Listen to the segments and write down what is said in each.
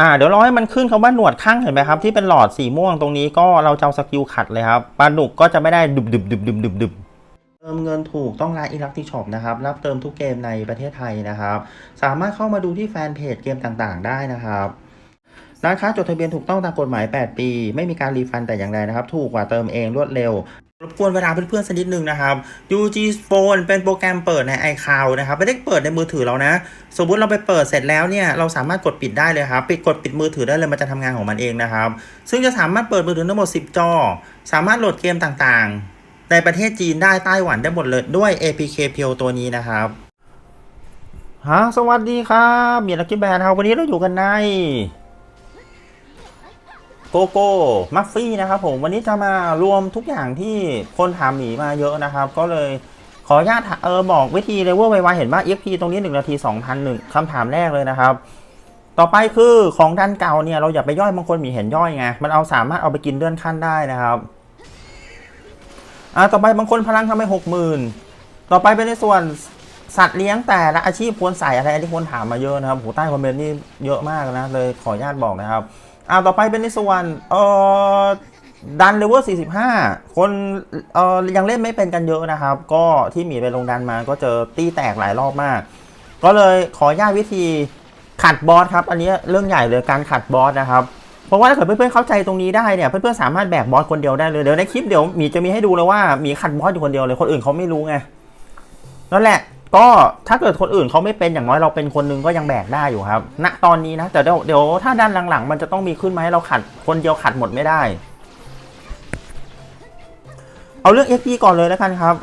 อ่าเดี๋ยวรอให้มันขึ้นคำว่าหนวดข้างเห็นไหมครับที่เป็นหลอดสีม่วงตรงนี้ก็เราจะเอาสกิลขัดเลยครับปลาดุกก็จะไม่ได้ดุบดุบดุบดุบดุบดุบเติมเงินถูกต้องร้านอีลักที่ช็อปนะครับ รับเติมทุกเกมในประเทศไทยนะครับ สามารถเข้ามาดูที่แฟนเพจเกมต่างๆ ได้นะครับร้านค้าจดทะเบียนถูกต้องตามกฎหมาย 8 ปี ไม่มีการรีฟันแต่อย่างใดนะครับ ถูกกว่าเติมเองรวดเร็ว รบกวนเวลาเพื่อนๆสักนิดนึงนะครับ UG Phone เป็นโปรแกรมเปิดใน iCloud นะครับ ไม่ได้เปิดในมือถือเรานะ สมมุติเราไปเปิดเสร็จแล้วเนี่ย เราสามารถกดปิดได้เลยครับ ปิดกดปิดมือถือได้เลย มันจะทำงานของมันเองนะครับ ซึ่งจะสามารถเปิดมือถือทั้งหมด 10 จอ สามารถโหลดเกมต่างๆ ในประเทศจีนได้ ไต้หวันได้หมดเลย ด้วย APK เพียวตัวนี้นะครับฮะสวัสดีครับ มีนักกินแบนครับ วันนี้เราอยู่กันใน โกโก้มัฟฟี่นะครับผมวันนี้จะมารวมทุกอย่างที่คนถามหมีมาเยอะนะครับ ก็เลยขออนุญาตเออบอกวิธีเลเวลไวๆเห็นว่า EXP ตรงนี้ 1 นาที 2,001คำถามแรกเลยนะครับ ต่อไปคือของดันเก่าเนี่ย เราอย่าไปย่อยบางคนมีเห็นย่อยไง มันเอาสามารถเอาไปกินเลื่อนขั้นได้นะครับอ่าต่อไปบางคนพลังทำให้หกหมื่นต่อไปเป็นในส่วนสัตว์เลี้ยงแต่ละอาชีพควรใส่อะไรที่คนถามมาเยอะนะครับโหใต้คอมเมนต์นี่เยอะมากนะเลยขออนุญาตบอกนะครับ อ่าต่อไปเป็นในส่วนเอ่อดันเลเวล45 คนเอ่อยังเล่นไม่เป็นกันเยอะนะครับ ก็ที่หมีไปลงดันมาก็เจอตีแตกหลายรอบมาก ก็เลยขอญาตวิธีขัดบอสครับ อันนี้เรื่องใหญ่เลยการขัดบอสนะครับ เพราะว่าถ้าเกิดเพื่อนๆเข้าใจตรงนี้ได้เนี่ย เพื่อนๆสามารถแบกบอสคนเดียวได้เลย เดี๋ยวในคลิปเดี๋ยวหมีจะมีให้ดูเลยว่าหมีขัดบอสอยู่คนเดียวเลย คนอื่นเขาไม่รู้ไง นั่นแหละ ก็ถ้าเกิดคนอื่นเขาไม่เป็นอย่างน้อยเราเป็นคนนึงก็ยังแบกได้อยู่ครับ ณตอนนี้นะแต่เดี๋ยวเดี๋ยวถ้าด้านหลังๆ มันจะต้องมีขึ้นมาให้เราขัดคนเดียวขัดหมดไม่ได้ เอาเรื่อง XP ก่อนเลยแล้วกันครับ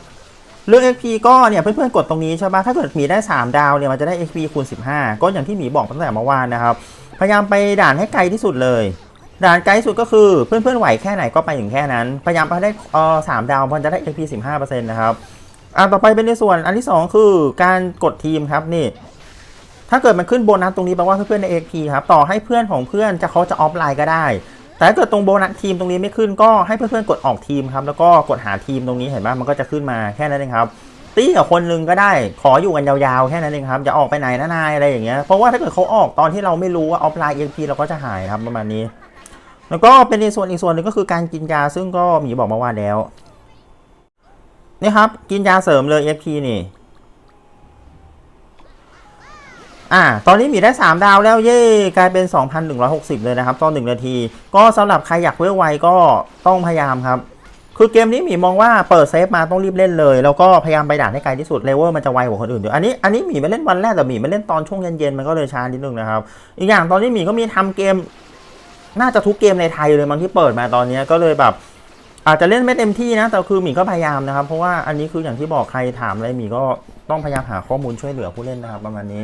เรื่อง XP ก็เนี่ยเพื่อนๆกดตรงนี้ใช่ปะถ้าเกิดหมีได้ 3 ดาวเนี่ยมันจะได้ XP คูณ 15 ก็อย่างที่หมีบอกตั้งแต่เมื่อวานนะครับ พยายามไปด่านให้ไกลที่สุดเลย ด่านไกลสุดก็คือเพื่อนๆไหวแค่ไหนก็ไปถึงแค่นั้น พยายามไปได้เออสามดาวมันจะได้ XP 15%นะครับ อ่าต่อไปเป็นในส่วนอันที่ 2 คือการกดทีมครับนี่ ถ้าเกิดมันขึ้นโบนัสตรงนี้แปลว่าเพื่อนๆใน XP ครับต่อให้เพื่อนของเพื่อนจะเขาจะออฟไลน์ก็ได้ แต่ถ้าเกิดตรงโบนัสทีมตรงนี้ไม่ขึ้นก็ให้เพื่อนๆกดออกทีมครับแล้วก็กดหาทีมตรงนี้เห็นไหมมันก็จะขึ้นมาแค่นั้นเองครับตีกับคนหนึงก็ได้ ขออยู่กันยาวๆแค่นั้นเองครับอย่าออกไปไหนนะนายอะไรอย่างเงี้ยเพราะว่าถ้าเกิดเขาออกตอนที่เราไม่รู้ว่าออฟไลน์ EXP เราก็จะหายครับประมาณนี้ แล้วก็เป็นในส่วนอีกส่วนหนึ่งก็คือการกินยาซึ่งก็มีบอกมาว่าแล้ว นี่ครับ กินยาเสริมเลย EXP นี่ อ่า ตอนนี้หมีได้ 3 ดาวแล้วเย่กลายเป็น 2,160 เลยนะครับต่อ1นาที ก็สำหรับใครอยากเวลไวก็ต้องพยายามครับ คือเกมนี้หมีมองว่าเปิดเซฟมาต้องรีบเล่นเลย แล้วก็พยายามไปด่านให้ไกลที่สุดเลเวลมันจะไวกว่าคนอื่นเดี๋ยวอันนี้อันนี้หมีไม่เล่นวันแรกแต่หมีไม่เล่นตอนช่วงเย็นๆมันก็เลยช้านิดนึงนะครับ อีกอย่างตอนนี้หมีก็มีทำเกมน่าจะทุกเกมในไทยเลยบางที่เปิดมาตอนนี้ก็เลยแบบ อาจจะเล่นไม่เต็มที่นะ แต่คือหมีก็พยายามนะครับ เพราะว่าอันนี้คืออย่างที่บอกใครถามอะไรหมีก็ต้องพยายามหาข้อมูลช่วยเหลือผู้เล่นนะครับ ประมาณนี้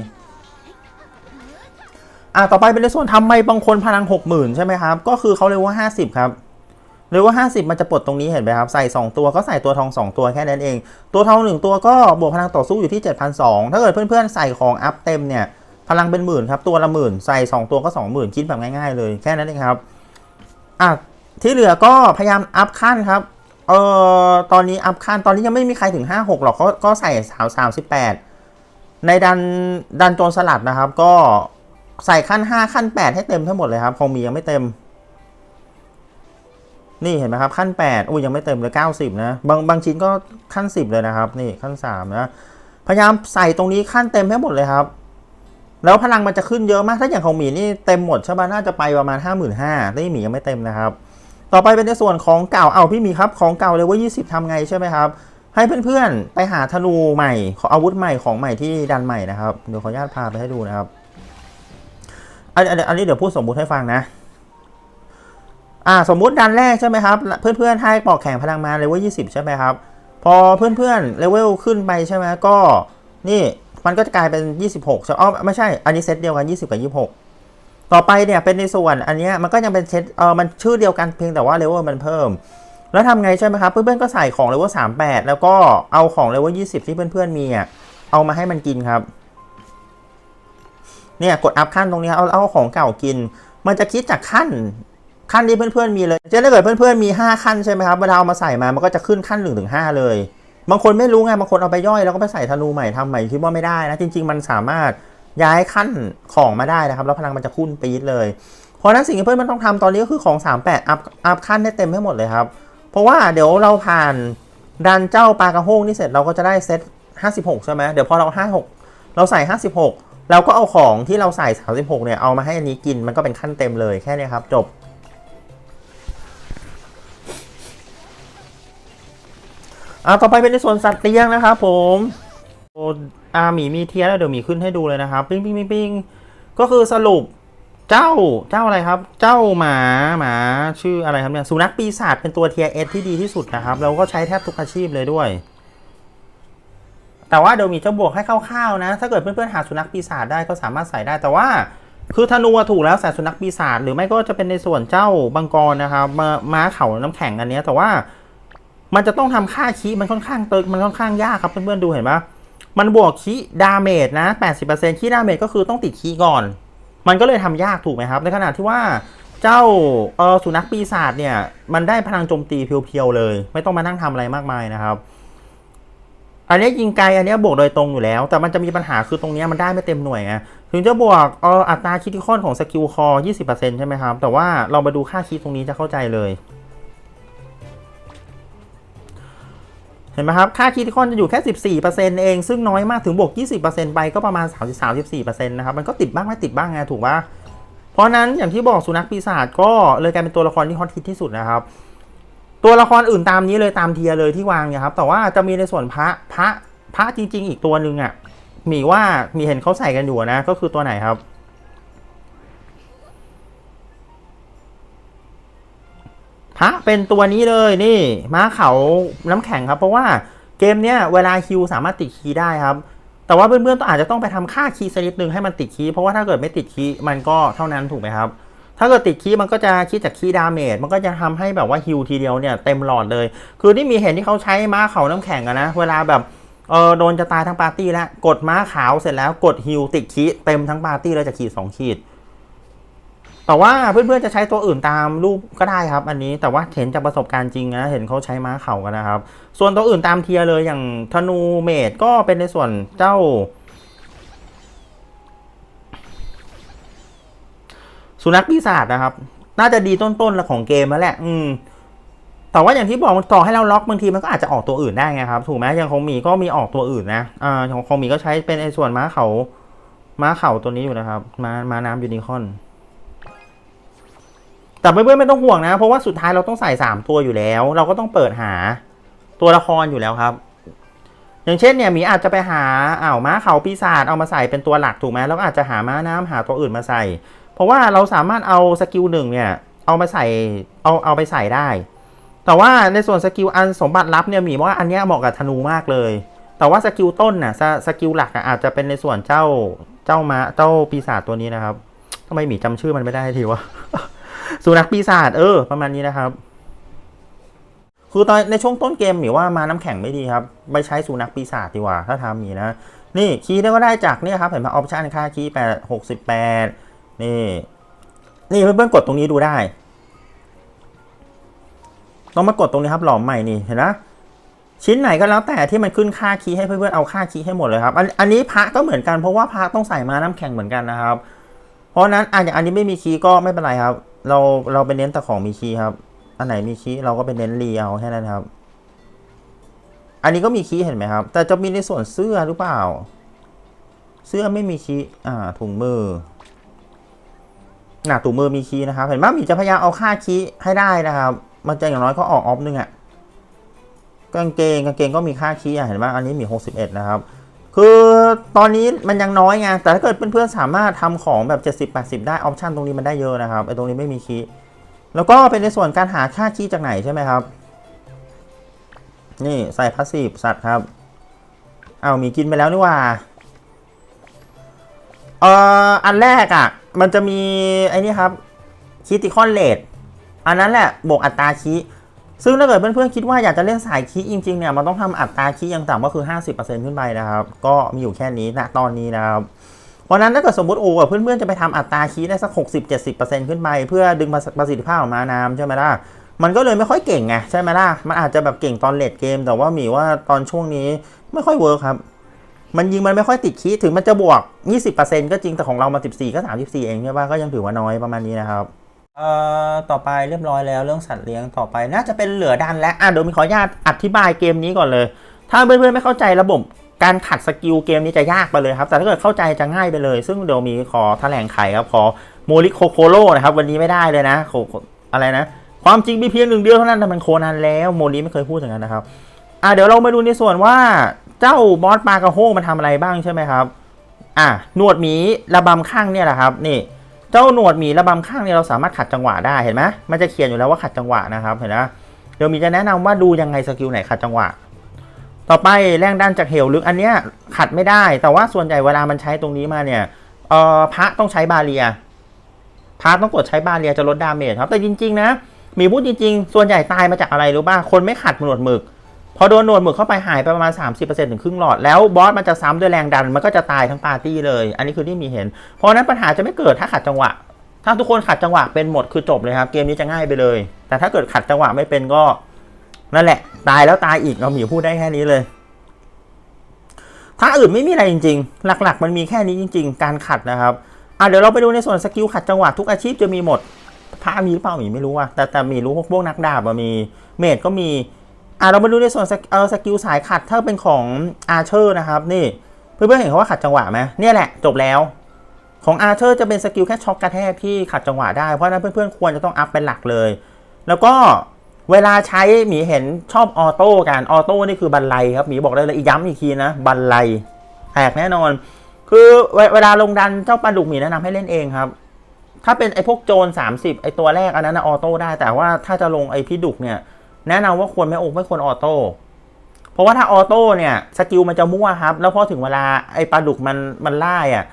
อะต่อไปเป็นในส่วนทำไมบางคนพลังหกหมื่นใช่ไหมครับ ก็คือเขาเรียกว่าห้าสิบครับเรียกว่าห้าสิบมันจะปลดตรงนี้เห็นไหมครับใส่สองตัวก็ใส่ตัวทองสองตัวแค่นั้นเอง ตัวทองหนึ่งตัวก็บวกพลังต่อสู้อยู่ที่เจ็ดพันสองถ้าเกิดเพื่อนๆใส่ของอัพเต็มเนี่ยพลังเป็นหมื่นครับตัวละหมื่นใส่สองตัวก็สองหมื่นคิดแบบง่ายๆเลยแค่นั้นเองครับอะ ที่เหลือก็พยายามอัพขั้นครับ เอ่อ ตอนนี้อัพขั้น ตอนนี้ยังไม่มีใครถึง 5 6 หรอกก็ก็ใส่สามสามสิบแปดในดันดันโจรสลัดนะครับ ก็ใส่ขั้น 5 ขั้น 8 ให้เต็มทั้งหมดเลยครับ คงมียังไม่เต็ม นี่เห็นไหมครับ ขั้น 8อุ้ยยังไม่เต็มเลย 90 นะ บางบางชิ้นก็ขั้น 10 เลยนะครับ นี่ขั้น 3 นะ พยายามใส่ตรงนี้ขั้นเต็มให้หมดเลยครับ แล้วพลังมันจะขึ้นเยอะมาก ถ้าอย่างของหมีนี่เต็มหมดใช่ไหมน่าจะไปประมาณ 5 5 0 0 0แต่นี่หมียังไม่เต็มนะครับ ต่อไปเป็นในส่วนของเก่าเอาพี่มีครับของเก่าเลยว่า 20ทำไงใช่ไหมครับ ให้เพื่อนๆไปหาธนูใหม่ของอาวุธใหม่ของใหม่ที่ดันใหม่นะครับเดี๋ยวขออนุญาตพาไปให้ดูนะครับอันนอันนี้เดี๋ยวพูดสมมุติให้ฟังนะอ่าสมมุติดันแรกใช่ไหมครับเพื่อนๆให้ปอกแข่งพลังมาเลเวล20 ใช่ไหมครับ พอเพื่อนๆเลเวลขึ้นไปใช่ไหมก็นี่มันก็จะกลายเป็น 26ใช่อ๋อไม่ใช่อันนี้เซตเดียวกัน 20 กับ 26 ต่อไปเนี่ยเป็นในส่วนอันนี้มันก็ยังเป็นเซตเออมันชื่อเดียวกันเพียงแต่ว่าเลเวลมันเพิ่ม แล้วทำไงใช่ไหมครับ เพื่อนๆก็ใส่ของเลเวล38แปดแล้วก็เอาของเลเวล20ที่เพื่อนๆมีอะเอามาให้มันกินครับ เนี่ยกดอัพขั้นตรงนี้เอาเอาของเก่ากิน มันจะคิดจากขั้นขั้นที่เพื่อนๆมีเลยจะถ้าเกิดเพื่อนๆมี5ขั้นใช่ไหมครับเวลาเอามาใส่มามันก็จะขึ้นขั้น1นถึงห้าเลย บางคนไม่รู้ไงบางคนเอาไปย่อยแล้วก็ไปใส่ธนูใหม่ทำใหม่คิดว่าไม่ได้นะจริง ๆ มันสามารถ ย้ายขั้นของมาได้นะครับ แล้วพลังมันจะพุ่นปี๊ดเลย เพราะฉะนั้นสิ่งที่เพื่อนมันต้องทำตอนนี้ก็คือของ 38 อัพอัพขั้นให้เต็มให้หมดเลยครับ เพราะว่าเดี๋ยวเราผ่านดันเจ้าปลากระโฮงนี่เสร็จเราก็จะได้เซต56 ใช่ไหมเดี๋ยวพอเรา 56 เราใส่ 56 เราก็เอาของที่เราใส่ 36 เนี่ยเอามาให้อันนี้กินมันก็เป็นขั้นเต็มเลยแค่นี้ครับจบอ่าต่อไปเป็นในส่วนสัตว์เลี้ยงนะครับผมโอาหมีมีเทียแล้วเดี๋ยวหมีขึ้นให้ดูเลยนะครับ ปิ้งปิ้งปิ้งปิ้งก็คือสรุปเจ้าเจ้าอะไรครับ เจ้าหมาหมาชื่ออะไรครับเนี่ยสุนัขปีศาจเป็นตัวเทียเอสที่ดีที่สุดนะครับเราก็ใช้แทบทุกอาชีพเลยด้วย แต่ว่าเดี๋ยวหมีจะบวกให้คร่าวๆนะ ถ้าเกิดเพื่อนๆหาสุนัขปีศาจได้ก็สามารถใส่ได้แต่ว่าคือธนูถูกแล้วใส่สุนัขปีศาจหรือไม่ก็จะเป็นในส่วนเจ้าบังกรนะครับมาม้าเขาน้ำแข็งอันนี้แต่ว่ามันจะต้องทำค่าคีมันค่อนข้างเตึกมันค่อนข้างยากครับเพื่อนๆดูเห็นปะมั มันบวกคีดาเมจนะ80%คีดาเมจก็คือต้องติดคีก่อน มันก็เลยทำยากถูกไหมครับ ในขณะที่ว่าเจ้าเออสุนัขปีศาจเนี่ย มันได้พลังโจมตีเพียวๆเลย ไม่ต้องมานั่งทำอะไรมากมายนะครับ อันนี้ยิงไกลอันนี้บวกโดยตรงอยู่แล้ว แต่มันจะมีปัญหาคือตรงนี้มันได้ไม่เต็มหน่วยไงถึงจะบวกเอออัตราคิดที่ข้อนของสกิลคอ20%ใช่ไหมครับ แต่ว่าเรามาดูค่าคิดตรงนี้จะเข้าใจเลย ห็นไหมครับ ค่าคีติคอนจะอยู่แค่ 14%เอง ซึ่งน้อยมากถึงบวก 20%ไปก็ประมาณ 33-14%นะครับ มันก็ติดบ้างไม่ติดบ้างไงถูกปะเพราะนั้นอย่างที่บอกสุนัขปีศาจก็เลยกลายเป็นตัวละครที่ฮอตฮิตที่สุดนะครับ ตัวละครอื่นตามนี้เลยตามเทียเลยที่วางเนี่ยครับ แต่ว่าจะมีในส่วนพระพระพระจริง ๆ อีกตัวหนึ่งอะมีว่ามีเห็นเขาใส่กันอยู่นะ ก็คือตัวไหนครับ พระเป็นตัวนี้เลยนี่ม้าเขาน้ำแข็งครับ เพราะว่าเกมเนี้ยเวลาคิวสามารถติดคีย์ได้ครับ แต่ว่าเพื่อนๆต้องอาจจะต้องไปทำค่าคีย์สักนิดนึงให้มันติดคีย์เพราะว่าถ้าเกิดไม่ติดคีย์มันก็เท่านั้นถูกไหมครับถ้าเกิดติดคีย์มันก็จะคิดจากคีย์ดาเมจมันก็จะทำให้แบบว่าฮิวทีเดียวเนี่ยเต็มหลอดเลย คือที่มีเห็นที่เขาใช้ม้าเขาน้ำแข็งอะนะ เวลาแบบเออโดนจะตายทั้งปาร์ตี้แล้ว กดม้าขาวเสร็จแล้วกดฮิวติดคีย์เต็มทั้งปาร์ตี้เลยจะขีดสองขีด แต่ว่าเพื่อนๆจะใช้ตัวอื่นตามรูปก็ได้ครับ อันนี้แต่ว่าเห็นจากประสบการณ์จริงนะเห็นเขาใช้ม้าเข่ากันนะครับ ส่วนตัวอื่นตามเทียเลยอย่างธนูเมดก็เป็นในส่วนเจ้า สุนัขปีศาจนะครับ น่าจะดีต้นๆแล้วของเกมแล้วแหละ อืมแต่ว่าอย่างที่บอกต่อให้เราล็อกบางทีมันก็อาจจะออกตัวอื่นได้ไงครับ ถูกไหมอย่างของหมีก็มีออกตัวอื่นนะอ่าของของหมีก็ใช้เป็นไอ้ส่วนม้าเขาม้าเข่าตัวนี้อยู่นะครับ ม้าม้าน้ำยูนิคอน แต่เพื่อนๆไม่ต้องห่วงนะ เพราะว่าสุดท้ายเราต้องใส่สามตัวอยู่แล้ว เราก็ต้องเปิดหาตัวละครอยู่แล้วครับ อย่างเช่นเนี่ยหมีอาจจะไปหาอ้าวม้าเขาปีศาจเอามาใส่เป็นตัวหลักถูกไหมแล้วอาจจะหาม้าน้ำหาตัวอื่นมาใส่ เพราะว่าเราสามารถเอาสกิลหนึ่งเนี่ยเอามาใส่เอาเอาไปใส่ได้ แต่ว่าในส่วนสกิลอันสมบัติลับเนี่ยหมีว่าอันเนี้ยเหมาะกับธนูมากเลย แต่ว่าสกิลต้นน่ะสสกิลหลักอะอาจจะเป็นในส่วนเจ้าเจ้าม้าเจ้าปีศาจตัวนี้นะครับทำไมหมีจำชื่อมันไม่ได้ทีวะ สุนัขปีศาจเออ ประมาณนี้นะครับ คือตอนในช่วงต้นเกมหมีว่ามาน้ำแข็งไม่ดีครับไม่ใช้สุนัขปีศาจดีกว่า ถ้าทำหมีนะ นี่คีย์ได้ก็ได้จากนี่ครับเห็นไหมออปชันค่าคีย์แปดหกสิบแปดนี่ นี่เพื่อนๆกดตรงนี้ดูได้ต้องมากดตรงนี้ครับหลอมใหม่นี่เห็นไหมชิ้นไหนก็แล้วแต่ที่มันขึ้นค่าคีย์ให้เพื่อนๆเอาค่าคีย์ให้หมดเลยครับอันอันนี้พระก็เหมือนกันเพราะว่าพระต้องใส่มาน้ำแข็งเหมือนกันนะครับ เพราะนั้นอะอย่างอันนี้ไม่มีคีย์ก็ไม่เป็นไรครับ เราเราไปเน้นแต่ของมีคีย์ครับ อันไหนมีคีย์เราก็ไปเน้นรีเอาแค่นั้นครับ อันนี้ก็มีคีย์เห็นไหมครับ แต่จะมีในส่วนเสื้อหรือเปล่า เสื้อไม่มีคีย์อ่า ถุงมือหนาถุงมือมีคีย์นะครับ เห็นไหมมีจะพยายามเอาค่าคีย์ให้ได้นะครับ มันจะอย่างน้อยก็ออกออฟนึงอะกางเกงกางเกงก็มีค่าคีย์อะเห็นไหมอันนี้มี61นะครับ คือตอนนี้มันยังน้อยไง แต่ถ้าเกิดเพื่อนๆสามารถทำของแบบ 70-80 ได้ ออปชันตรงนี้มันได้เยอะนะครับไอ้ตรงนี้ไม่มีคีย์แล้วก็เป็นในส่วนการหาค่าคีย์จากไหนใช่ไหมครับ นี่ใส่พาสซีฟสัตว์ครับ เอามีกินไปแล้วนี่ว่า เอ่อ อันแรกอะ่ะ มันจะมีไอ้นี่ครับคิติคอนเลดอันนั้นแหละบวกอัตราคีย์ ซึ่งถ้าเกิดเพื่อนๆคิดว่าอยากจะเล่นสายคีจริงๆเนี่ยมันต้องทำอัตราคีอย่างต่ำก็คือ 50%ขึ้นไปนะครับ ก็มีอยู่แค่นี้ณตอนนี้นะครับเพราะนั้นถ้าเกิดสมมติโอ้เพื่อนๆจะไปทำอัตราคีได้สัก 60-70%ขึ้นไป เพื่อดึงประสิทธิภาพออกมาน้ำใช่ไหมล่ะมันก็เลยไม่ค่อยเก่งไงใช่ไหมล่ะ มันอาจจะแบบเก่งตอนเลดเกม แต่ว่าหมีว่าตอนช่วงนี้ไม่ค่อยเวิร์คครับ มันยิงมันไม่ค่อยติดคีถึงมันจะบวก 20%ก็จริงแต่ของเรามา 14 ก็ 34 เองใช่ป่ะก็ยังถือว่าน้อยประมาณนี้นะครับ เอ่อต่อไปเรียบร้อยแล้วเรื่องสัตว์เลี้ยงต่อไปน่าจะเป็นเหลือดันและอะเดี๋ยวมีขออนุญาตอธิบายเกมนี้ก่อนเลย ถ้าเพื่อนๆไม่เข้าใจระบบการขัดสกิลเกมนี้จะยากไปเลยครับ แต่ถ้าเกิดเข้าใจจะง่ายไปเลย ซึ่งเดี๋ยวมีขอแถลงไขครับขอโมริโคโคโรนะครับ วันนี้ไม่ได้เลยนะโคอะไรนะ ความจริงมีเพียงหนึ่งเดียวเท่านั้นแต่มันโคนันแล้วโมริไม่เคยพูดอย่างนั้นนะครับอะเดี๋ยวเรามาดูในส่วนว่าเจ้าบอสปลากระโฮงมันทำอะไรบ้างใช่ไหมครับอะหนวดหมีระบำข้างเนี่ยแหละครับนี่ เจ้าหนวดหมีระบำข้างเนี่ยเราสามารถขัดจังหวะได้เห็นไหมมันจะเขียนอยู่แล้วว่าขัดจังหวะนะครับเห็นไหมเดี๋ยวมีจะแนะนำว่าดูยังไงสกิลไหนขัดจังหวะ ต่อไปแรงดันจากเหวลึกอันเนี้ยขัดไม่ได้ แต่ว่าส่วนใหญ่เวลามันใช้ตรงนี้มาเนี่ยเออพระต้องใช้บาเรียพระต้องกดใช้บาเรียจะลดดาเมจครับแต่จริง ๆ นะหมีพูดจริงๆ ส่วนใหญ่ตายมาจากอะไรรู้ป่ะคนไม่ขัดหนวดหมึก พอโดนหนวดหมึกเข้าไปหายไปประมาณ 30%ถึงครึ่งหลอด แล้วบอสมันจะซ้ำด้วยแรงดันมันก็จะตายทั้งปาร์ตี้เลย อันนี้คือที่มีเห็น เพราะนั้นปัญหาจะไม่เกิดถ้าขัดจังหวะ ถ้าทุกคนขัดจังหวะเป็นหมดคือจบเลยครับ เกมนี้จะง่ายไปเลย แต่ถ้าเกิดขัดจังหวะไม่เป็นก็นั่นแหละ ตายแล้วตายอีกเราหมีพูดได้แค่นี้เลยถ้าอื่นไม่มีอะไรจริง ๆ หลักๆ มันมีแค่นี้จริง ๆ การขัดนะครับอะเดี๋ยวเราไปดูในส่วนสกิลขัดจังหวะทุกอาชีพจะมีหมดพระมีหรือเปล่าหมีไม่รู้อะแต่แต่มีรู้พวกนักดาบมีเมดก็มี อะเรามาดูในส่วนสกเออสกิลสายขัดถ้าเป็นของอาเชอร์นะครับนี่เพื่อนๆเห็นเขาว่าขัดจังหวะไหมเนี่ยแหละจบแล้วของอาเชอร์จะเป็นสกิลแค่ช็อกกระแทกที่ขัดจังหวะได้เพราะนั้นเพื่อนๆควรจะต้องอัพเป็นหลักเลย แล้วก็เวลาใช้หมีเห็นชอบออโต้กันออโต้นี่คือบันไลครับหมีบอกได้เลยอีกย้ำอีกทีนะบันไลแตกแน่นอน คือเวเวลาลงดันเจ้าปลาดุกหมีแนะนำให้เล่นเองครับ ถ้าเป็นไอ้พวกโจร30ไอ้ตัวแรกอันนั้นออโต้ได้แต่ว่าถ้าจะลงไอ้พี่ดุกเนี่ย แนะนำว่าควรไม่โอกไม่ควรออโต้เพราะว่าถ้าออโต้เนี่ยสกิลมันจะมั่วครับ แล้วพอถึงเวลาไอ้ปลาดุกมันมันล่าอะ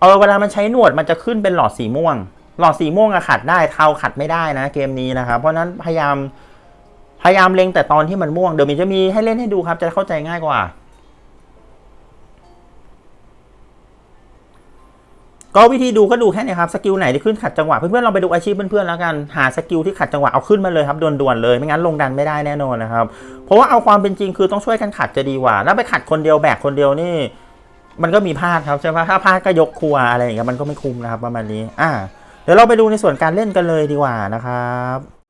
เออเวลามันใช้หนวดมันจะขึ้นเป็นหลอดสีม่วง หลอดสีม่วงอะขัดได้เทาขัดไม่ได้นะ เกมนี้นะครับ เพราะฉะนั้นพยายามพยายามเล็งแต่ตอนที่มันม่วงเดี๋ยวมีจะมีให้เล่นให้ดูครับ จะเข้าใจง่ายกว่า ก็วิธีดูก็ดูแค่นี้ครับสกิลไหนที่ขึ้นขัดจังหวะเพื่อนๆลองไปดูอาชีพเพื่อนๆแล้วกันหาสกิลที่ขัดจังหวะเอาขึ้นมาเลยครับด่วนๆเลยไม่งั้นลงดันไม่ได้แน่นอนนะครับเพราะว่าเอาความเป็นจริงคือต้องช่วยกันขัดจะดีกว่าแล้วไปขัดคนเดียวแบกคนเดียวนี่มันก็มีพลาดครับใช่ไหมถ้าพลาดก็ยกครัวอะไรอย่างเงี้ยมันก็ไม่คุ้มนะครับประมาณนี้อ่าเดี๋ยวเราไปดูในส่วนการเล่นกันเลยดีกว่านะครับ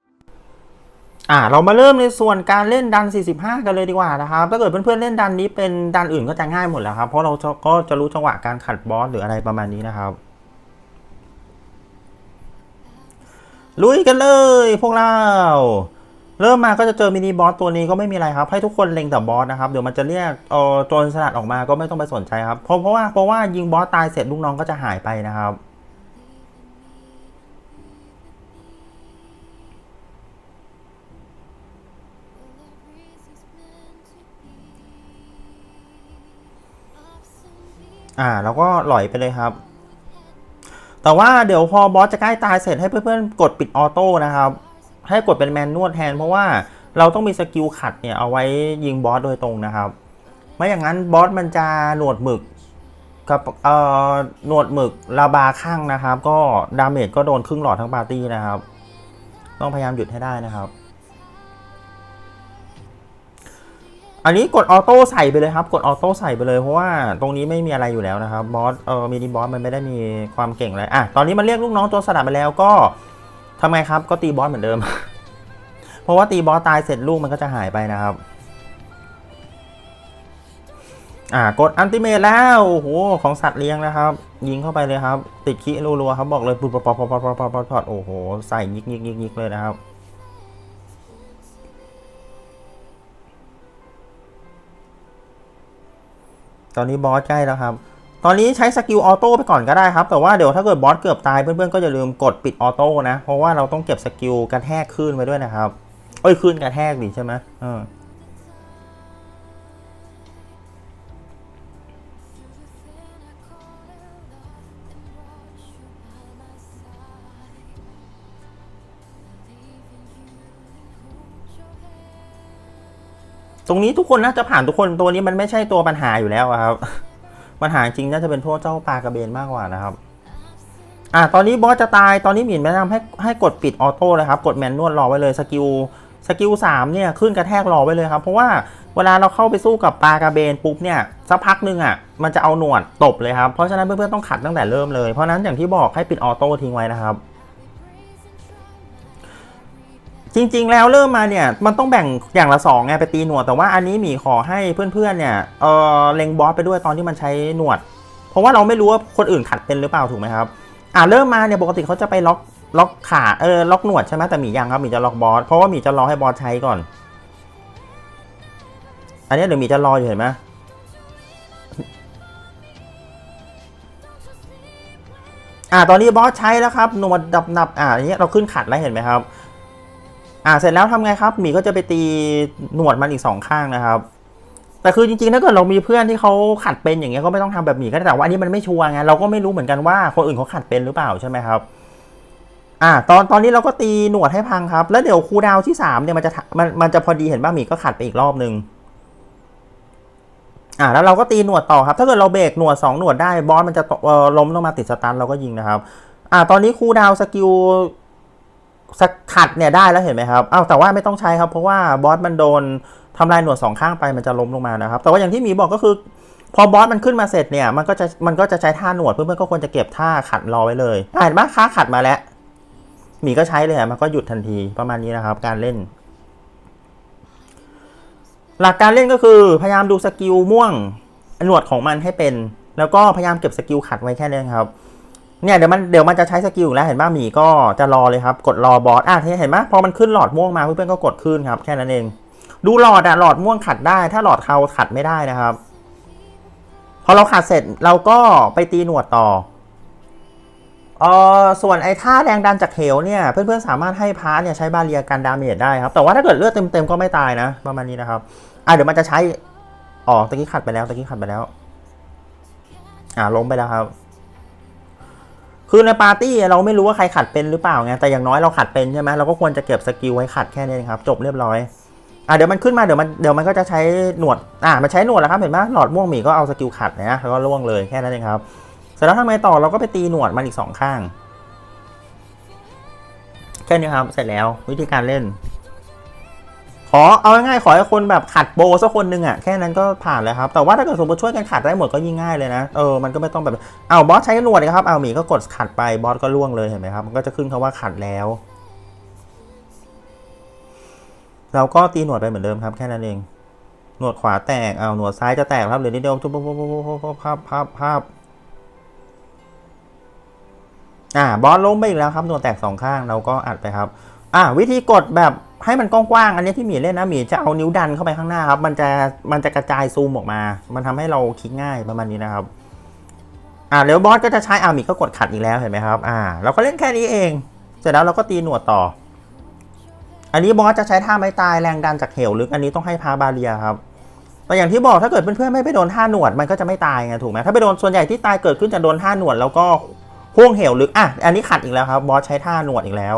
อ่าเรามาเริ่มในส่วนการเล่นดัน 45 กันเลยดีกว่านะครับ ถ้าเกิดเพื่อนๆเล่นดันนี้เป็นดันอื่นก็จะง่ายหมดแล้วครับ เพราะเราจะก็จะรู้จังหวะการขัดบอสหรืออะไรประมาณนี้นะครับ ลุยกันเลยพวกเรา เริ่มมาก็จะเจอมินิบอสตัวนี้ก็ไม่มีอะไรครับ ให้ทุกคนเล็งแต่บอสนะครับ เดี๋ยวมันจะเรียกเออโจรสลัดออกมาก็ไม่ต้องไปสนใจครับ เพราะเพราะว่าเพราะว่ายิงบอสตายเสร็จลูกน้องก็จะหายไปนะครับ อ่า แล้วก็หลอยไปเลยครับ แต่ว่าเดี๋ยวพอบอสจะใกล้ตายเสร็จให้เพื่อนๆกดปิดออโต้นะครับ ให้กดเป็นแมนนวดแทน เพราะว่าเราต้องมีสกิลขัดเนี่ยเอาไว้ยิงบอสโดยตรงนะครับ ไม่อย่างนั้นบอสมันจะหนวดหมึกกับเอ่อหนวดหมึกระบาข้างนะครับ ก็ดาเมจก็โดนครึ่งหลอดทั้งปาร์ตี้นะครับ ต้องพยายามหยุดให้ได้นะครับ อันนี้กดออโต้ใส่ไปเลยครับ กดออโต้ใส่ไปเลยเพราะว่าตรงนี้ไม่มีอะไรอยู่แล้วนะครับบอสเออมินิบอสมันไม่ได้มีความเก่งอะไรอะตอนนี้มันเรียกลูกน้องตัวสลัดไปแล้วก็ทำไงครับก็ตีบอสเหมือนเดิม เพราะว่าตีบอสตายเสร็จลูกมันก็จะหายไปนะครับอ่ากดอันติเมตแล้วโอ้โหของสัตว์เลี้ยงนะครับ ยิงเข้าไปเลยครับ ติดขี้รัวๆครับบอกเลยปุ๊บปอปอปอปอปอปอปอโอ้โหใส่ยิกยิกยิกยิกเลยนะครับ ตอนนี้บอสใกล้แล้วครับ ตอนนี้ใช้สกิลออโต้ไปก่อนก็ได้ครับ แต่ว่าเดี๋ยวถ้าเกิดบอสเกือบตายเพื่อนๆก็อย่าลืมกดปิดออโต้นะ เพราะว่าเราต้องเก็บสกิลกระแทกขึ้นไว้ด้วยนะครับ เอ้ยขึ้นกระแทกดิใช่ไหมเออ รงนี้ทุกคนน่าจะผ่านทุกคนตัวนี้มันไม่ใช่ตัวปัญหาอยู่แล้วครับ ปัญหาจริงน่าจะเป็นพวกเจ้าปลากระเบนมากกว่านะครับอะตอนนี้บอสจะตายตอนนี้หมินแนะนำให้ให้กดปิดออโต้เลยครับ กดแมนนวลรอไว้เลยสกิลสกิลสามเนี่ยขึ้นกระแทกรอไว้เลยครับ เพราะว่าเวลาเราเข้าไปสู้กับปลากระเบนปุ๊บเนี่ยสักพักหนึ่งอะมันจะเอาหนวดตบเลยครับ เพราะฉะนั้นเพื่อนๆต้องขัดตั้งแต่เริ่มเลย เพราะฉะนั้นอย่างที่บอกให้ปิดออโต้ทิ้งไว้นะครับ จริง ๆ แล้วเริ่มมาเนี่ยมันต้องแบ่งอย่างละสองไงไปตีหนวด แต่ว่าอันนี้หมีขอให้เพื่อนๆเนี่ยเออเล็งบอสไปด้วยตอนที่มันใช้หนวด เพราะว่าเราไม่รู้ว่าคนอื่นขัดเป็นหรือเปล่าถูกไหมครับอ่าเริ่มมาเนี่ยปกติเขาจะไปล็อกล็อกขาเออล็อกหนวดใช่ไหมแต่หมียังครับหมีจะล็อกบอสเพราะว่าหมีจะรอให้บอสใช้ก่อน อันนี้เดี๋ยวหมีจะรออยู่เห็นไหมอ่าตอนนี้บอสใช้แล้วครับหนวดดับนับอ่าอันนี้เราขึ้นขัดแล้วเห็นไหมครับ อ่าเสร็จแล้วทำไงครับหมีก็จะไปตีหนวดมันอีกสองข้างนะครับ แต่คือจริงๆถ้าเกิดเรามีเพื่อนที่เขาขัดเป็นอย่างเงี้ยก็ไม่ต้องทำแบบหมีก็ได้แต่ว่าอันนี้มันไม่ชัวร์ไงเราก็ไม่รู้เหมือนกันว่าคนอื่นเขาขัดเป็นหรือเปล่าใช่ไหมครับอ่าตอนตอนนี้เราก็ตีหนวดให้พังครับ แล้วเดี๋ยวคูดาวที่สามเนี่ยมันจะมันมันจะพอดีเห็นบ้าหมีก็ขัดไปอีกรอบนึงอ่าแล้วเราก็ตีหนวดต่อครับ ถ้าเกิดเราเบรกหนวดสองหนวดได้บอสมันจะเออล้มลงมาติดสตันเราก็ยิงนะครับ อ่าตอนนี้คูดาวสกิล สขัดเนี่ยได้แล้วเห็นไหมครับอ้าวแต่ว่าไม่ต้องใช้ครับ เพราะว่าบอสมันโดนทำลายหนวดสองข้างไปมันจะล้มลงมานะครับ แต่ว่าอย่างที่หมีบอกก็คือ พอบอสมันขึ้นมาเสร็จเนี่ย มันก็จะมันก็จะใช้ท่าหนวดเพื่อนๆก็ควรจะเก็บท่าขัดรอไว้เลยเห็นไหมค้าขัดมาแล้วหมีก็ใช้เลยอะมันก็หยุดทันทีประมาณนี้นะครับ การเล่น หลักการเล่นก็คือ พยายามดูสกิลม่วงหนวดของมันให้เป็น แล้วก็พยายามเก็บสกิลขัดไว้แค่นี้ครับ เนี่ยเดี๋ยวมันเดี๋ยวมันจะใช้สกิลแล้วเห็นป่ะหมีก็จะรอเลยครับ กดรอบอสอะเห็นไหมพอมันขึ้นหลอดม่วงมาเพื่อนๆก็กดขึ้นครับ แค่นั้นเอง ดูหลอดอะหลอดม่วงขัดได้ ถ้าหลอดเขาขัดไม่ได้นะครับ พอเราขัดเสร็จเราก็ไปตีหนวดต่อเออส่วนไอ้ท่าแรงดันจากเหวเนี่ยเพื่อนๆสามารถให้พาร์ทเนี่ยใช้บาเรียกันดาเมจได้ครับ แต่ว่าถ้าเกิดเลือดเต็มๆก็ไม่ตายนะ ประมาณนี้นะครับอะเดี๋ยวมันจะใช้อ๋อตะกี้ขัดไปแล้วตะกี้ขัดไปแล้ว อ่าล้มไปแล้วครับ คือในปาร์ตี้เราไม่รู้ว่าใครขัดเป็นหรือเปล่าไงแต่อย่างน้อยเราขัดเป็นใช่ไหมเราก็ควรจะเก็บสกิลไว้ขัดแค่นี้ครับ จบเรียบร้อยอะเดี๋ยวมันขึ้นมาเดี๋ยวมันเดี๋ยวมันก็จะใช้หนวดอะมันใช้หนวดแล้วครับเห็นไหมหลอดม่วงหมีก็เอาสกิลขัดนะแล้วก็ล่วงเลยแค่นั้นเองครับเสร็จแล้วทำไงต่อเราก็ไปตีหนวดมันอีกสองข้างแค่นี้ครับเสร็จแล้ววิธีการเล่น ขอเอาง่ายๆขอให้คนแบบขัดโบสักคนหนึ่งอะแค่นั้นก็ผ่านแล้วครับ แต่ว่าถ้าเกิดสมมติช่วยกันขัดได้หมดก็ยิ่งง่ายเลยนะเออมันก็ไม่ต้องแบบเอาบอสใช้หนวดนะครับเอาหมีก็กดขัดไปบอสก็ล่วงเลยเห็นไหมครับมันก็จะขึ้นคำว่าขัดแล้ว เราก็ตีหนวดไปเหมือนเดิมครับแค่นั้นเองหนวดขวาแตกเอาหนวดซ้ายจะแตกครับเหลือนิดเดียวปุ๊บปุ๊บปุ๊บปุ๊บปุ๊บปุ๊บภาพภาพภาพอ่าบอสล้มไปอีกแล้วครับหนวดแตกสองข้างเราก็อัดไปครับ อ่าวิธีกดแบบ ให้มันกว้างๆอันนี้ที่หมีเล่นนะหมีจะเอานิ้วดันเข้าไปข้างหน้าครับ มันจะมันจะกระจายซูมออกมา มันทำให้เราคลิกง่ายประมาณนี้นะครับ อ่าแล้วบอสก็จะใช้อ่าหมีก็กดขัดอีกแล้วเห็นไหมครับ อ่า เราก็เล่นแค่นี้เอง เสร็จแล้วเราก็ตีหนวดต่อ อันนี้บอสจะใช้ท่าไม้ตายแรงดันจากเหวลึกอันนี้ต้องให้พาบาเรียครับแต่อย่างที่บอกถ้าเกิดเพื่อนๆไม่ไปโดนท่าหนวดมันก็จะไม่ตายไงถูกไหมถ้าไปโดนส่วนใหญ่ที่ตายเกิดขึ้นจะโดนท่าหนวดแล้วก็ห่วงเหวลึกอะอันนี้ขัดอีกแล้วครับบอสใช้ท่าหนวดอีกแล้ว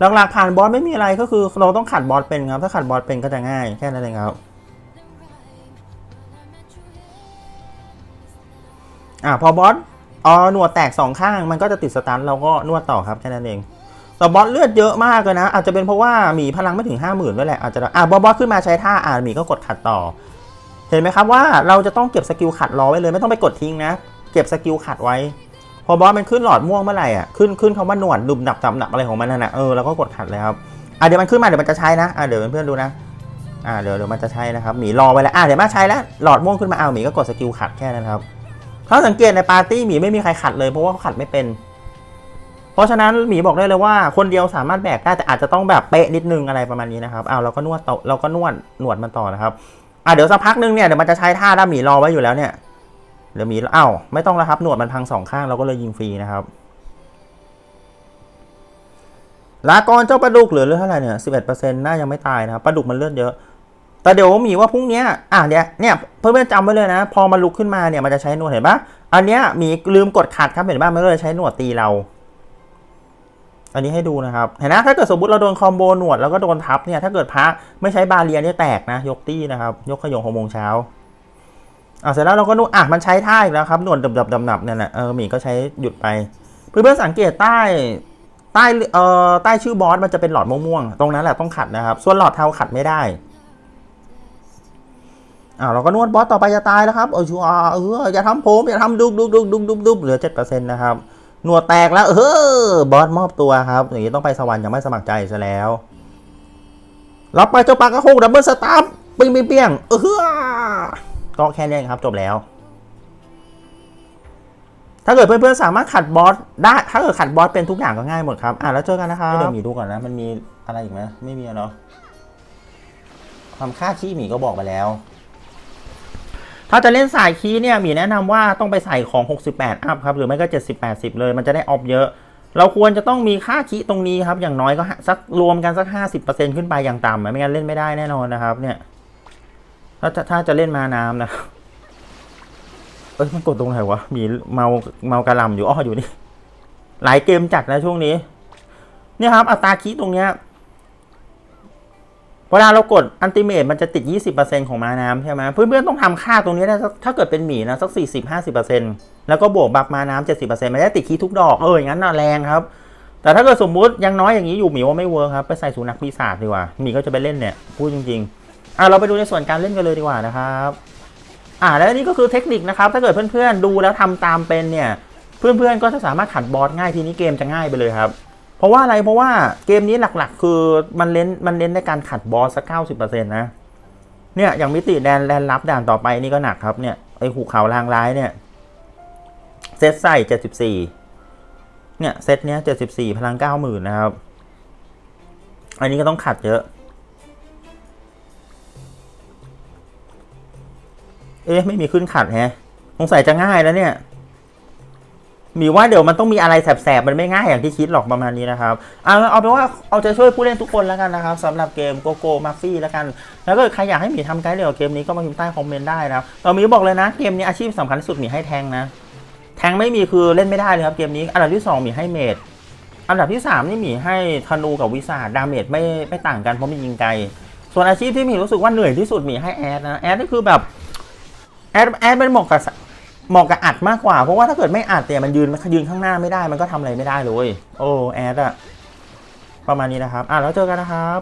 หลักๆผ่านบอสไม่มีอะไรก็คือเราต้องขัดบอสเป็นครับ ถ้าขัดบอสเป็นก็จะง่ายแค่นั้นเองครับอะพอบอสอ๋อหนวดแตกสองข้างมันก็จะติดสตันเราก็นวดต่อครับแค่นั้นเองแต่บอสเลือดเยอะมากเลยนะ อาจจะเป็นเพราะว่าหมีพลังไม่ถึงห้าหมื่นด้วยแหละอาจจะอะบอสบอสขึ้นมาใช้ท่าอ่าหมีก็กดขัดต่อ เห็นไหมครับว่าเราจะต้องเก็บสกิลขัดรอไว้เลย ไม่ต้องไปกดทิ้งนะ เก็บสกิลขัดไว้ พอบอสมันขึ้นหลอดม่วงเมื่อไหร่อะขึ้นขึ้นคำว่าหนวดดุบดับจับหนับอะไรของมันนั่นนะเออเราก็กดขัดเลยครับอะเดี๋ยวมันขึ้นมาเดี๋ยวมันจะใช้นะอะเดี๋ยวเพื่อนๆดูนะอะเดี๋ยวเดี๋ยวมันจะใช้นะครับหมีรอไว้แล้วอะเดี๋ยวมาใช้แล้วหลอดม่วงขึ้นมาเอาหมีก็กดสกิลขัดแค่นั้นครับถ้าสังเกตในปาร์ตี้หมีไม่มีใครขัดเลยเพราะว่าเขาขัดไม่เป็น เพราะฉะนั้นหมีบอกได้เลยว่า คนเดียวสามารถแบกได้แต่อาจจะต้องแบบเป๊ะนิดนึงอะไรประมาณนี้นะครับอ้าวเราก็นวดเราก็นวดหนวดมันต่อนะครับอะเดี๋ยวสักพักนึงเนี่ยเดี๋ยวมันจะใช้ท่าด้าหมีรอไว้อยู่แล้วเนี่ย เดี๋ยวมีอ้าวไม่ต้องแล้วครับ หนวดมันพังสองข้างเราก็เลยยิงฟรีนะครับ ลากรเจ้าปลาดุกเหลือเลือดเท่าไหร่เนี่ยสิบเอ็ดเปอร์เซ็นต์น่ายังไม่ตายนะครับปลาดุกมันเลือดเยอะ แต่เดี๋ยวมีว่าพรุ่งนี้อะเนี่ยเนี่ยเพื่อนๆจำไว้เลยนะ พอมันลุกขึ้นมาเนี่ยมันจะใช้หนวดเห็นปะอันเนี้ยมีลืมกดขัดครับเห็นปะมันก็เลยใช้หนวดตีเรา อันนี้ให้ดูนะครับเห็นนะถ้าเกิดสมมติเราโดนคอมโบหนวดแล้วก็โดนทับเนี่ยถ้าเกิดพระไม่ใช้บาเรียเนี่ยแตกนะ ยกตี้นะครับ ยกขยงหกโมงเช้า อะเสร็จแล้วเราก็นวดอะมันใช้ท่าอีกแล้วครับนวดดับดับดับดับเนี่ยแหละเออหมีก็ใช้หยุดไปเพื่อนๆสังเกตใต้ใต้เอ่อใต้ชื่อบอสมันจะเป็นหลอดม่วงๆตรงนั้นแหละต้องขัดนะครับ ส่วนหลอดเทาขัดไม่ได้อ้าเราก็นวดบอสต่อไปจะตายแล้วครับเออชัวเอออย่าทำผมอย่าทำดุกดุกดุกดุกดุกดุกเหลือเจ็ดเปอร์เซ็นต์นะครับหนวดแตกแล้วเออบอสมอบตัวครับอย่างนี้ต้องไปสวรรค์ยังไม่สมัครใจซะแล้วรับไปเจ้าปากกระโฮกดับเบิลสตาร์ปิ้งปิ้งเปี้ยงเออ ก็แค่นี้ครับจบแล้ว ถ้าเกิดเพื่อนๆสามารถขัดบอสได้ ถ้าเกิดขัดบอสเป็นทุกอย่างก็ง่ายหมดครับ อะแล้วเจอกันนะครับเดี๋ยวหมีดูก่อนนะ มันมีอะไรอีกไหมไม่มีอะเนาะความค่าขี้หมีก็บอกไปแล้ว ถ้าจะเล่นสายคีย์เนี่ยหมีแนะนำว่าต้องไปใส่ของ 68 อัพครับ หรือไม่ก็ 70 80 เลย มันจะได้ออฟเยอะเราควรจะต้องมีค่าคีย์ตรงนี้ครับ อย่างน้อยก็สักรวมกันสัก 50%ขึ้นไปอย่างต่ำอะไม่งั้นเล่นไม่ได้แน่นอนนะครับเนี่ย ถ้าถ้าจะเล่นมาน้ำนะ เอ้ยมันกดตรงไหนวะ มีเมาเมากระลำอยู่อ้ออยู่นี่ หลายเกมจัดนะช่วงนี้ เนี่ยครับ อัตราคีย์ตรงเนี้ยเวลาเรากดอันติเมตมันจะติด 20%ของมาน้ำใช่ไหมเพื่อนๆต้องทำค่าตรงนี้ได้สักถ้าเกิดเป็นหมีนะสัก 40-50%แล้วก็บวกบัฟมาน้ำ70%มันจะติดคีทุกดอกเอออย่างนั้นน่ะแรงครับ แต่ถ้าเกิดสมมุติยังน้อยอย่างนี้อยู่หมีว่าไม่เวิร์คครับ ไปใส่สุนัขปีศาจดีกว่าหมีก็จะไปเล่นเนี่ย พูดจริง ๆ อะเราไปดูในส่วนการเล่นกันเลยดีกว่านะครับอ่าแล้วนี่ก็คือเทคนิคนะครับ ถ้าเกิดเพื่อนๆดูแล้วทำตามเป็นเนี่ย เพื่อนๆก็จะสามารถขัดบอสง่ายทีนี้เกมจะง่ายไปเลยครับ เพราะว่าอะไรเพราะว่าเกมนี้หลักๆ คือมันเน้นมันเน้นในการขัดบอสสักเก้าสิบเปอร์เซ็นต์นะเนี่ยอย่างมิติแดนแดนรับด่านต่อไปนี่ก็หนักครับเนี่ยไอหูเขาลางร้ายเนี่ยเซตใส่เจ็ดสิบสี่เนี่ยเซตเนี้ยเจ็ดสิบสี่พลังเก้าหมื่นนะครับ อันนี้ก็ต้องขัดเยอะ เอ๊ะไม่มีขึ้นขัดแฮะสงสัยจะง่ายแล้วเนี่ยมีว่าเดี๋ยวมันต้องมีอะไรแสบๆ มันไม่ง่ายอย่างที่คิดหรอกประมาณนี้นะครับ เอาเอาเป็นว่าเอาใจช่วยผู้เล่นทุกคนแล้วกันนะครับสำหรับเกมโกโก้มาฟี่แล้วกัน แล้วก็ใครอยากให้หมีทำไกด์เกี่ยวกับเกมนี้ก็มาพิมพ์ใต้คอมเมนต์ได้นะครับเรามีบอกเลยนะเกมนี้อาชีพสำคัญที่สุดหมีให้แทงนะ แทงไม่มีคือเล่นไม่ได้เลยครับเกมนี้ อันดับที่สองหมีให้เมด อันดับที่สามนี่หมีให้ธนูกับวิสาดาเมจไม่ไม่ต่างกันเพราะมียิงไกล ส่วนอาชีพที่หมีรู้สึกว่าเหนื่อยที่สุดหมีให้แอดนะ แอดนี่คือแบบ แอดแอดมันเหมาะกับเหมาะกับอัดมากกว่า เพราะว่าถ้าเกิดไม่อัดเนี่ยมันยืนมันยืนข้างหน้าไม่ได้ มันก็ทำอะไรไม่ได้เลย โอ้แอดอะประมาณนี้นะครับ อะแล้วเจอกันนะครับ